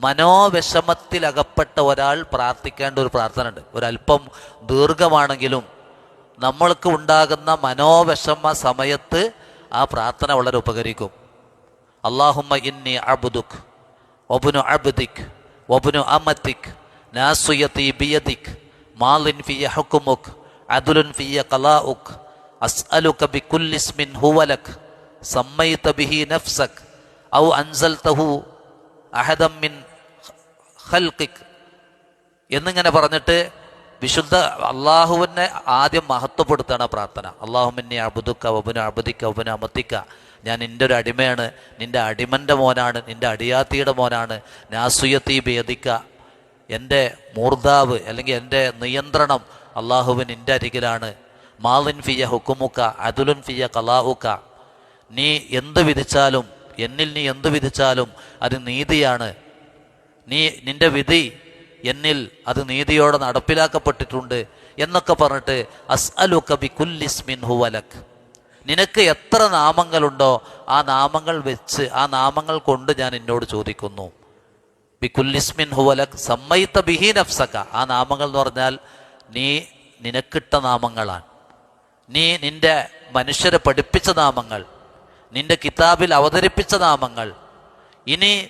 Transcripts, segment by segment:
മനോവിഷമത്തിലകപ്പെട്ട ഒരാൾ പ്രാർത്ഥിക്കേണ്ട ഒരു പ്രാർത്ഥന ഉണ്ട് ഒരല്പം ദീർഘമാണെങ്കിലും നമ്മൾക്ക് ഉണ്ടാകുന്ന മനോവിഷമ സമയത്ത് ആ പ്രാർത്ഥന വളരെ ഉപകരിക്കും. അള്ളാഹുമ്മ ഇന്നി അബുദുഖ് ഒബുനു അബുദിഖ് ഒബുനു അമത്തിഖ് നാസുയത്തി മാലിൻ ഫിയ ഹുക്കുമുഖ് അദുലുൻ ഫിയ അസ്അലുക കബി കുല്ലിസ്മിൻ ഹുവലക് സമ്മൈത ബിഹി നഫ്സക് ഔ അൻസൽതഹു അഹദം മിൻ ഖൽഖിക് എന്നിങ്ങനെ പറഞ്ഞിട്ട് വിശുദ്ധ അള്ളാഹുവിനെ ആദ്യം മഹത്വപ്പെടുത്താണ് പ്രാർത്ഥന. അള്ളാഹുമിന്നെ അബുദുക്ക ഒബുന അബുദിക്ക ഒബുന അമത്തിക്ക. ഞാൻ നിന്റെ ഒരു അടിമയാണ്. നിന്റെ അടിമന്റെ മോനാണ്. നിന്റെ അടിയാത്തിയുടെ മോനാണ്. നാസുയത്തി ഭേദിക്ക എന്റെ മൂർദാവ് അല്ലെങ്കിൽ എന്റെ നിയന്ത്രണം അള്ളാഹുവിൻ നിന്റെ അരികിലാണ്. മാലിൻ ഫിയ ഹുക്കുമുക്ക അതുലുൻ ഫിയ കലാഹുക്ക നീ എന്ത് വിധിച്ചാലും എന്നിൽ നീ എന്തു വിധിച്ചാലും അത് നീതിയാണ്. നീ നിന്റെ വിധി എന്നിൽ അത് നീതിയോടെ നടപ്പിലാക്കപ്പെട്ടിട്ടുണ്ട് എന്നൊക്കെ പറഞ്ഞിട്ട് അസ്അലുക കബി കുല്ലിസ്മിൻ ഹുവലക്. നിനക്ക് എത്ര നാമങ്ങളുണ്ടോ ആ നാമങ്ങൾ വെച്ച് ആ നാമങ്ങൾ കൊണ്ട് ഞാൻ എന്നോട് ചോദിക്കുന്നു. ബി കുല്ലിസ്മിൻ ഹുവലക് സമ്മയിത്ത ബിഹി നഫ്സക. ആ നാമങ്ങൾ എന്ന് പറഞ്ഞാൽ നീ നിനക്കിട്ട നാമങ്ങളാണ്. നീ നിന്റെ മനുഷ്യരെ പഠിപ്പിച്ച നാമങ്ങൾ. നിന്റെ കിതാബിൽ അവതരിപ്പിച്ച നാമങ്ങൾ. ഇനി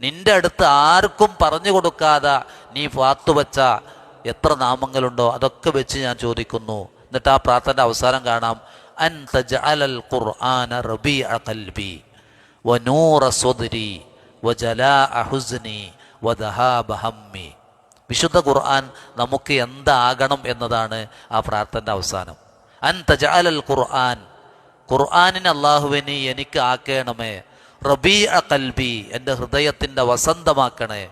നിന്റെ അടുത്ത് ആർക്കും പറഞ്ഞു കൊടുക്കാതെ നീ ഫാത്തു വച്ച എത്ര നാമങ്ങളുണ്ടോ അതൊക്കെ വെച്ച് ഞാൻ ചോദിക്കുന്നു. എന്നിട്ട് ആ പ്രാർത്ഥന അവസാനം കാണാം. വിശുദ്ധ ഖുർആൻ നമുക്ക് എന്താകണം എന്നതാണ് ആ പ്രാർത്ഥന അവസാനം. അൻ ഖുർആൻ. ഖുർആാനിന് അള്ളാഹുവിനെ എനിക്ക് ആക്കണമേ. റബീ അ കൽബി എന്റെ ഹൃദയത്തിന്റെ വസന്തമാക്കണേ.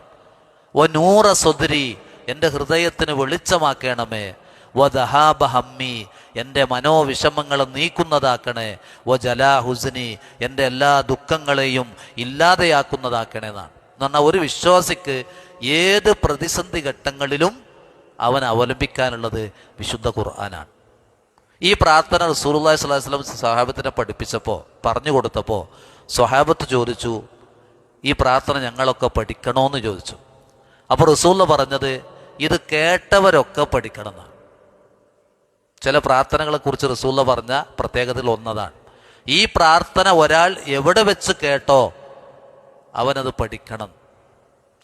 വ നൂറ സുദരി എന്റെ ഹൃദയത്തിന് വെളിച്ചമാക്കണമേ. വ ദഹാബ ഹമ്മി എന്റെ മനോവിഷമങ്ങൾ നീക്കുന്നതാക്കണേ. വ ജലാ ഹുസ്നി എന്റെ എല്ലാ ദുഃഖങ്ങളെയും ഇല്ലാതെയാക്കുന്നതാക്കണേ എന്നാണ്. എന്ന് പറഞ്ഞാൽ ഒരു വിശ്വാസിക്ക് ഏത് പ്രതിസന്ധി ഘട്ടങ്ങളിലും അവൻ അവലംബിക്കാനുള്ളത് വിശുദ്ധ ഖുർആനാണ്. ഈ പ്രാർത്ഥന റസൂലുള്ളാഹി സ്വല്ലല്ലാഹു അലൈഹി വസല്ലം സ്വഹാബത്തിനെ പഠിപ്പിച്ചപ്പോൾ പറഞ്ഞു കൊടുത്തപ്പോൾ സ്വഹാബത്ത് ചോദിച്ചു ഈ പ്രാർത്ഥന ഞങ്ങളൊക്കെ പഠിക്കണമെന്ന് ചോദിച്ചു. അപ്പോൾ റസൂല്ല പറഞ്ഞത് ഇത് കേട്ടവരൊക്കെ പഠിക്കണം എന്നാണ് ചില പ്രാർത്ഥനകളെ കുറിച്ച് റസൂല്ല പറഞ്ഞ പ്രത്യേകതയിൽ ഒന്നതാണ്. ഈ പ്രാർത്ഥന ഒരാൾ എവിടെ വെച്ച് കേട്ടോ അവനത് പഠിക്കണം.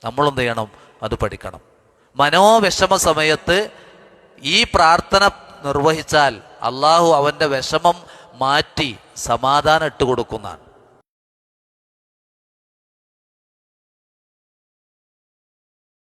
നമ്മളെന്ത് ചെയ്യണം? അത് പഠിക്കണം. മനോവിഷമ സമയത്ത് ഈ പ്രാർത്ഥന നിർവഹിച്ചാൽ അള്ളാഹു അവന്റെ വിഷമം മാറ്റി സമാധാനം ഇട്ട് കൊടുക്കുന്നതാണ്